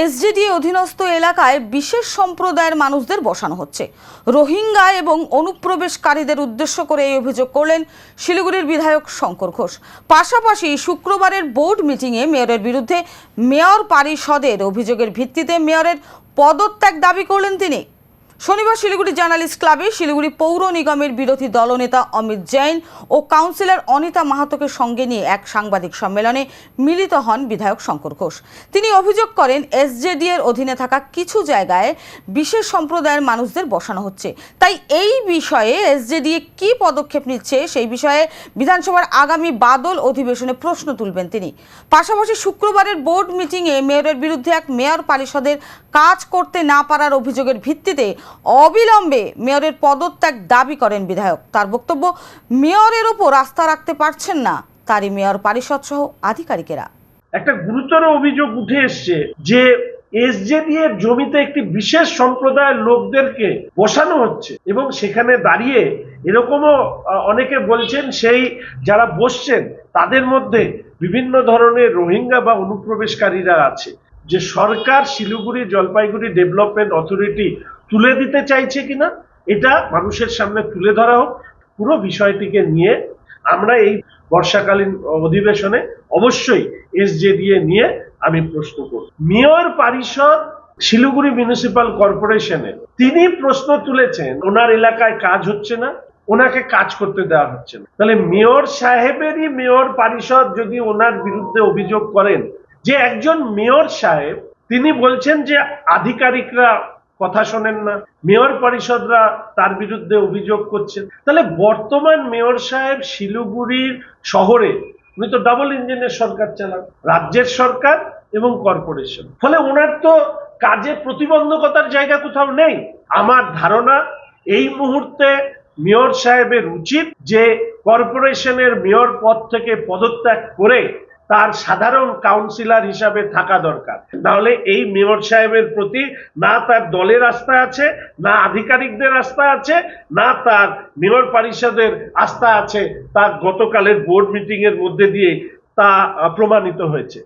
SDD অধীনস্থ এলাকায় বিশেষ সম্প্রদায়ের মানুষদের বসানো হচ্ছে। রোহিঙ্গা এবং অনুপ্রবেশকারীদের উদ্দেশ্য করে এই অভিযোগ করলেন শিলিগুড়ির বিধায়ক শঙ্কর ঘোষ। পাশাপাশি শুক্রবারের বোর্ড মিটিংয়ে মেয়রের বিরুদ্ধে মেয়র পারিষদের অভিযোগের ভিত্তিতে মেয়রের পদত্যাগ দাবি করলেন তিনি। শনিবার শিলিগুড়ি জার্নালিস্ট ক্লাবে শিলিগুড়ি পৌর নিগমের বিরোধী দলনেতা অমিত জৈন ও কাউন্সিলর অনিতা মাহাতোকে সঙ্গে নিয়ে এক সাংবাদিক সম্মেলনে মিলিত হন বিধায়ক শঙ্কর ঘোষ। তিনি অভিযোগ করেন এসজেডি এর অধীনে থাকা কিছু জায়গায় বিশেষ সম্প্রদায়ের মানুষদের বসানো হচ্ছে। তাই এই বিষয়ে এসজেডি কি পদক্ষেপ নিচ্ছে সেই বিষয়ে বিধানসভার আগামী বাদল অধিবেশনে প্রশ্ন তুলবেন তিনি। পাশাপাশি শুক্রবারের বোর্ড মিটিংয়ে মেয়রের বিরুদ্ধে এক মেয়র পরিষদের কাজ করতে না পারার অভিযোগের ভিত্তিতে অবিলম্বে মেয়রের পদত্যাগ দাবি করেন বিধায়ক। তার বক্তব্য, মেয়রের ওপর আস্থা রাখতে পারছেন না। তারই মেয়র পরিষদ সহ আধিকারিকেরা। একটা গুরুতর অভিযোগ উঠে এসছে যে এসজেডি এর জমিতে একটি বিশেষ সম্প্রদায়ের লোকদেরকে বসানো হচ্ছে এবং সেখানে দাঁড়িয়ে এরকমও অনেকে বলছেন সেই যারা বসছেন তাদের মধ্যে বিভিন্ন ধরনের রোহিঙ্গা বা অনুপ্রবেশকারীরা আছে। যে সরকার শিলিগুড়ি জলপাইগুড়ি ডেভেলপমেন্ট অথরিটি তুলে দিতে চাইছে কিনা, এটা মানুষের সামনে তুলে ধরা হোক, পুরো বিষয়টিকে নিয়ে আমরা এই বর্ষাকালীন অধিবেশনে অবশ্যই এসজেডিএ নিয়ে আমি প্রশ্ন করব। মেয়র পরিষদ শিলিগুড়ি মিউনিসিপাল কর্পোরেশনের তিনি প্রশ্ন তুলেছেন, ওনার এলাকায় কাজ হচ্ছে না, ওনাকে কাজ করতে দেওয়া হচ্ছে না। তাহলে মেয়র সাহেবেরই মেয়র পরিষদ যদি ওনার বিরুদ্ধে অভিযোগ করেন, যে একজন মেয়র সাহেব, তিনি বলছেন যে আধিকারিকরা কথা শোনেন না। মেয়র পরিষদরা তার বিরুদ্ধে অভিযোগ করছেন। তাহলে বর্তমান মেয়র সাহেব শিলিগুড়ির শহরে, উনি তো ডাবল ইঞ্জিনের সরকার চালান, রাজ্যের সরকার এবং কর্পোরেশন ফলে ওনার তো কাজে প্রতিবন্ধকতার জায়গা কোথাও নেই। আমার ধারণা, এই মুহূর্তে মেয়র সাহেবের উচিত যে কর্পোরেশনের মেয়র পদ থেকে পদত্যাগ করে তার সাধারণ কাউন্সিলর হিসাবে থাকা দরকার। নাহলে এই মেয়র সাহেবের প্রতি না তার দলের আস্থা আছে, না আধিকারিকদের আস্থা আছে, না তার মেয়র পরিষদের আস্থা আছে। তার গতকালের বোর্ড মিটিংয়ের মধ্যে দিয়ে তা প্রমাণিত হয়েছে।